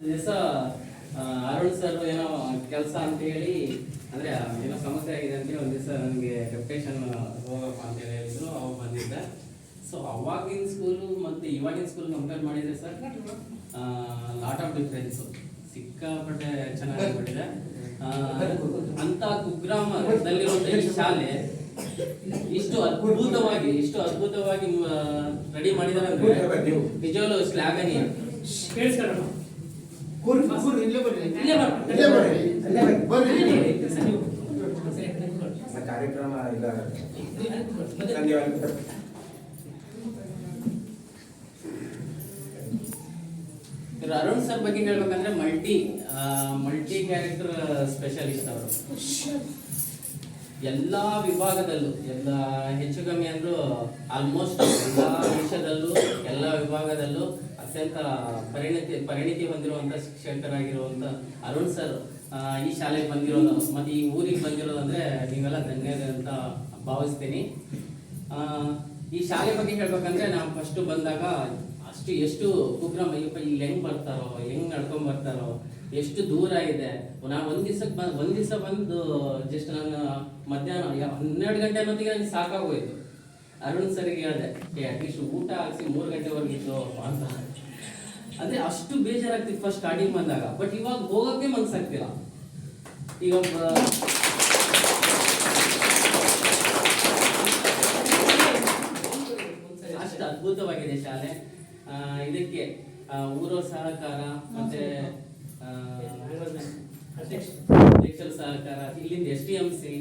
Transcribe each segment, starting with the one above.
ದಿವಸ ಅರುಣ್ ಸರ್ ಏನೋ ಕೆಲಸ ಅಂತ ಹೇಳಿ ಅಂದ್ರೆ ಏನೋ ಸಮಸ್ಯೆ ಆಗಿದೆ ಅಂತ ಹೇಳಿ ಒಂದ್ ದಿವಸ ನನಗೆ ಡೆಪ್ಟೇಷನ್ ಹೋಗಪ್ಪ ಅಂತ ಹೇಳಿ ಹೇಳಿದ್ರು ಅವಾಗ ಬಂದಿದ್ದೆ ಸೊ ಅವಾಗಿನ ಸ್ಕೂಲು ಮತ್ತೆ ಇವಾಗಿನ ಸ್ಕೂಲ್ ಕಂಪೇರ್ ಮಾಡಿದ್ರೆ ಸರ್ ಲಾಟ್ ಆಫ್ ಡಿಫ್ರೆನ್ಸ್ ಸಿಕ್ಕಾಪಟ್ಟೆ ಚೆನ್ನಾಗಿ ಮಾಡಿದೆ ಅಂತ ಕುಗ್ರಾಮದಲ್ಲಿರುವಂತ ಈ ಶಾಲೆ ಇಷ್ಟು ಅದ್ಭುತವಾಗಿ ಇಷ್ಟು ಅದ್ಭುತವಾಗಿ ರೆಡಿ ಮಾಡಿದಾರೆ ನಿಜವಾಗ್ಲೂ ಶ್ಲಾಘನೀಯ ಇಲ್ಲೇ ಬರ್ರಿ ಬರ್ರಿ. ಕಾರ್ಯಕ್ರಮ ಇಲ್ಲ. ಅರುಣ್ ಸರ್ ಬಗ್ಗೆ ಹೇಳ್ಬೇಕಂದ್ರೆ ಮಲ್ಟಿ ಮಲ್ಟಿ ಕ್ಯಾರೆಕ್ಟರ್ ಸ್ಪೆಷಲಿಸ್ಟ್ ಅವರು. ಎಲ್ಲ ವಿಭಾಗದಲ್ಲೂ ಎಲ್ಲ ಹೆಚ್ಚು ಕಮ್ಮಿ ಅಂದ್ರೂ ಆಲ್ಮೋಸ್ಟ್ ಎಲ್ಲ ವಿಷಯದಲ್ಲೂ ಎಲ್ಲ ವಿಭಾಗದಲ್ಲೂ ಅತ್ಯಂತ ಪರಿಣಿತಿ ಪರಿಣಿತಿ ಹೊಂದಿರುವಂಥ ಶಿಕ್ಷಕರಾಗಿರುವಂತ ಅರುಣ್ ಸರ್ ಈ ಶಾಲೆಗೆ ಬಂದಿರೋದು. ಮತ್ತೆ ಈ ಊರಿಗೆ ಬಂದಿರೋದು ಅಂದ್ರೆ ನೀವೆಲ್ಲ ಧನ್ಯವಾದ ಅಂತ ಭಾವಿಸ್ತೀನಿ. ಆ, ಈ ಶಾಲೆ ಬಗ್ಗೆ ಹೇಳ್ಬೇಕಂದ್ರೆ ನಾವು ಫಸ್ಟ್ ಬಂದಾಗ ಅಷ್ಟು ಎಷ್ಟು ಕುಗ್ರಾಮ ಅಯ್ಯಪ್ಪ ಇಲ್ಲಿ ಹೆಂಗ್ ಬರ್ತಾರೋ ಹೆಂಗ್ ನಡ್ಕೊಂಡ್ ಬರ್ತಾರೋ ಎಷ್ಟು ದೂರ ಇದೆ. ನಾನು ಒಂದ್ ದಿವ್ಸಕ್ಕೆ ಬಂದು ಒಂದ್ ದಿವಸ ಬಂದು ಜಸ್ಟ್ ನಾನು ಮಧ್ಯಾಹ್ನ ಹನ್ನೆರಡು ಗಂಟೆ ಅನ್ನೋತ್ತಿಗೆ ನನಗೆ ಸಾಕಾಗೋಯ್ತು. ಅರುಣ್ ಸರ್ಗೆ ಹೇಳಿದೆ ಏ ಅಟ್ಲೀಸ್ಟ್ ಊಟ ಹಾಕಿಸಿ ಮೂರು ಗಂಟೆವರೆಗೆ ಇತ್ತು ಅಂತ. ಅಂದ್ರೆ ಅಷ್ಟು ಬೇಜಾರಾಗ್ತಿತ್ತು ಫಸ್ಟ್ ಸ್ಟಾರ್ಟಿಂಗ್ ಬಂದಾಗ ಬಟ್ ಇವಾಗ ಹೋಗೋಕ್ಕೆ ಮನ್ಸಾಗ್ತಿಲ್ಲ. ಈಗ ಅಷ್ಟು ಅದ್ಭುತವಾಗಿದೆ ಶಾಲೆ. ಇದಕ್ಕೆ ಊರವ್ರ ಸಹಕಾರ ಮತ್ತೆ. ಅಧ್ಯಕ್ಷರ ಸಹಕಾರ ಇಲ್ಲಿಂದ ಎಸ್ ಡಿ ಎಂ ಸಿ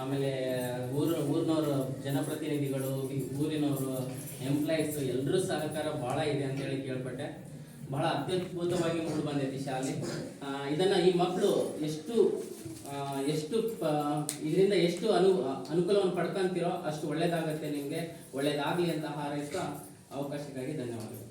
ಆಮೇಲೆ ಊರ ಊರಿನವರು ಜನಪ್ರತಿನಿಧಿಗಳು, ಈ ಊರಿನವರು ಎಂಪ್ಲಾಯೀಸ್ ಎಲ್ಲರೂ ಸಹಕಾರ ಬಹಳ ಇದೆ ಅಂತ ಹೇಳಿ ಕೇಳ್ಪಟ್ಟೆ. ಬಹಳ ಅತ್ಯದ್ಭುತವಾಗಿ ಮೂಡಿ ಬಂದೈತಿ ಶಾಲೆ. ಇದನ್ನು ಈ ಮಕ್ಕಳು ಎಷ್ಟು ಎಷ್ಟು ಇದರಿಂದ ಎಷ್ಟು ಅನು, ಅನುಕೂಲವನ್ನು ಪಡ್ಕೊಂತೀರೋ ಅಷ್ಟು ಒಳ್ಳೇದಾಗತ್ತೆ ನಿಮಗೆ. ಒಳ್ಳೇದಾಗಲಿ ಅಂತ ಹಾರೈಸ್ತಾ ಅವಕಾಶಕ್ಕಾಗಿ ಧನ್ಯವಾದಗಳು.